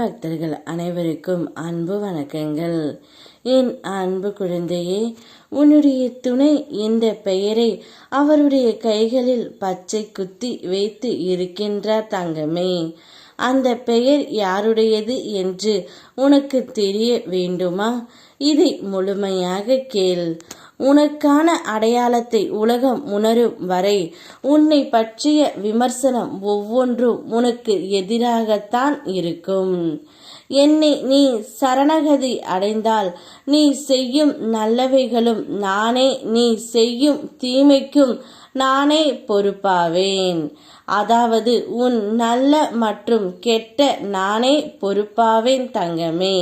பக்தர்கள் அனைவருக்கும் அன்பு வணக்கங்கள். என் அன்பு குழந்தையே உன்னுடைய துணை இந்த பெயரை அவருடைய கைகளில் பச்சை குத்தி வைத்து இருக்கின்றார் தங்கமே. அந்த பெயர் யாருடையது என்று உனக்கு தெரிய வேண்டுமா? இதை முழுமையாக கேள். உனக்கான அடையாளத்தை உலகம் உணரும் வரை உன்னை பற்றிய விமர்சனம் ஒவ்வொன்றும் உனக்கு எதிராகத்தான் இருக்கும். என்னை நீ சரணகதி அடைந்தால் நீ செய்யும் நல்லவைகளும் நானே நீ செய்யும் தீமைக்கும் நானே பொறுப்பாவேன். அதாவது உன் நல்ல மற்றும் கெட்ட நானே பொறுப்பாவேன் தங்கமே.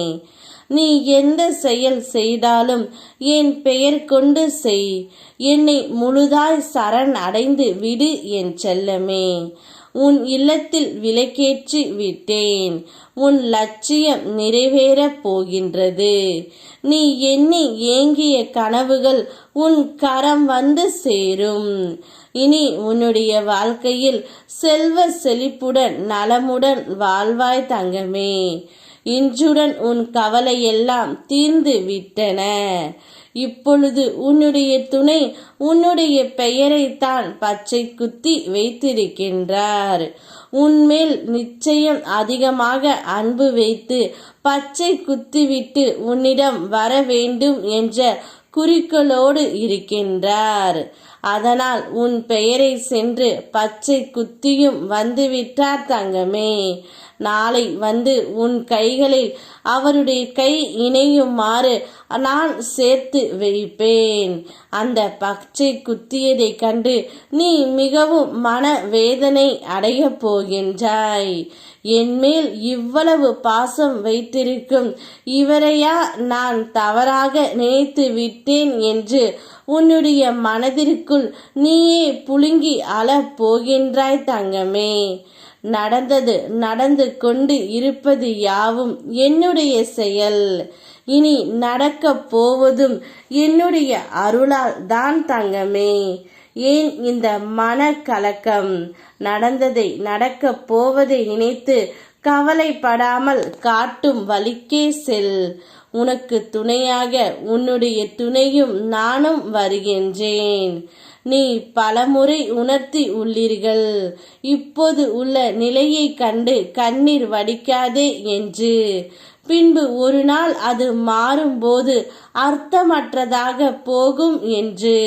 நீ எந்த செயல் செய்தாலும் என் பெயர் கொண்டு செய். என்னை முழுதாய் சரண் அடைந்து விடு என் செல்லமே. உன் இல்லத்தில் விலக்கேற்றி விட்டேன். உன் லட்சியம் நிறைவேறப் போகின்றது. நீ எண்ணி ஏங்கிய கனவுகள் உன் கரம் வந்து சேரும். இனி உன்னுடைய வாழ்க்கையில் செல்வ செழிப்புடன் நலமுடன் வாழ்வாய் தங்கமே. இன்றுடன் உன் கவலையெல்லாம் தீர்ந்து விட்டன. இப்பொழுது உன்னுடைய துணை உன்னுடைய பெயரைத்தான் பச்சை குத்தி வைத்திருக்கின்றார். உன்மேல் நிச்சயம் அதிகமாக அன்பு வைத்து பச்சை குத்திவிட்டு உன்னிடம் வர வேண்டும் என்ற குறிக்கோளோடு இருக்கின்றார். அதனால் உன் பெயரை சென்று பச்சை குத்தியும் வந்துவிட்டார் தங்கமே. நாளை வந்து உன் கைகளில் அவருடைய கை இணையுமாறு நான் சேர்த்து வைப்பேன். அந்த பச்சை குத்தியதை கண்டு நீ மிகவும் மன வேதனை அடையப் போகின்றாய். என்மேல் இவ்வளவு பாசம் வைத்திருக்கும் இவரையா நான் தவறாக நினைத்து விட்டேன் என்று உன்னுடைய மனதிற்குள் நீயே புழுங்கி அழ போகின்றாய் தங்கமே. நடந்தது நடந்து கொண்டு இருப்பது யாவும் என்னுடைய செயல். இனி நடக்கப் போவதும் என்னுடைய அருளால் தான் தங்கமே. ஏன் இந்த மன கலக்கம் நடந்ததை நடக்கப் போவதை நினைத்து கவலைப்படாமல் காட்டும் வழிக்கே செல். உனக்கு துணையாக உன்னுடைய துணையும் நானும் வருகின்றேன். நீ பலமுறை உணர்த்தி உள்ளீர்கள். இப்போது உள்ள நிலையை கண்டு கண்ணீர் வடிக்காதே என்று. பின்பு ஒரு நாள் அது மாறும்போது அர்த்தமற்றதாக போகும் என்று.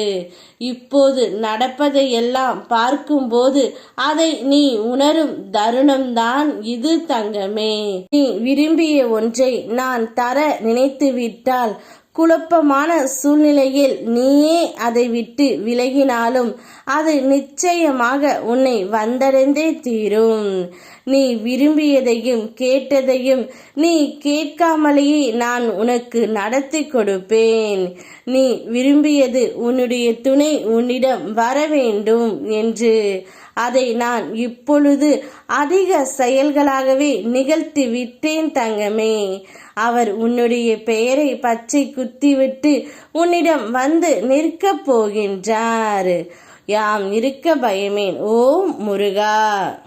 இப்போது நடப்பதையெல்லாம் பார்க்கும்போது அதை நீ உணரும் தருணம்தான் இது தங்கமே. நீ விரும்பிய ஒன்றை நான் தர நினைத்துவிட்டால் குழப்பமான சூழ்நிலையில் நீயே அதை விட்டு விலகினாலும் அது நிச்சயமாக உன்னை வந்தடைந்தே தீரும். நீ விரும்பியதையும் கேட்டதையும் நீ கேட்காமலேயே நான் உனக்கு நடத்தி கொடுப்பேன். நீ விரும்பியது உன்னுடைய துணை உன்னிடம் வர வேண்டும் என்று அதை நான் இப்பொழுது அதிக செயல்களாகவே நிகழ்த்தி விட்டேன் தங்கமே. அவர் உன்னுடைய பெயரை பச்சை குத்திவிட்டு உன்னிடம் வந்து நிற்கப் போகின்றார். யாம் இருக்க பயமேன் ஓம் முருகா.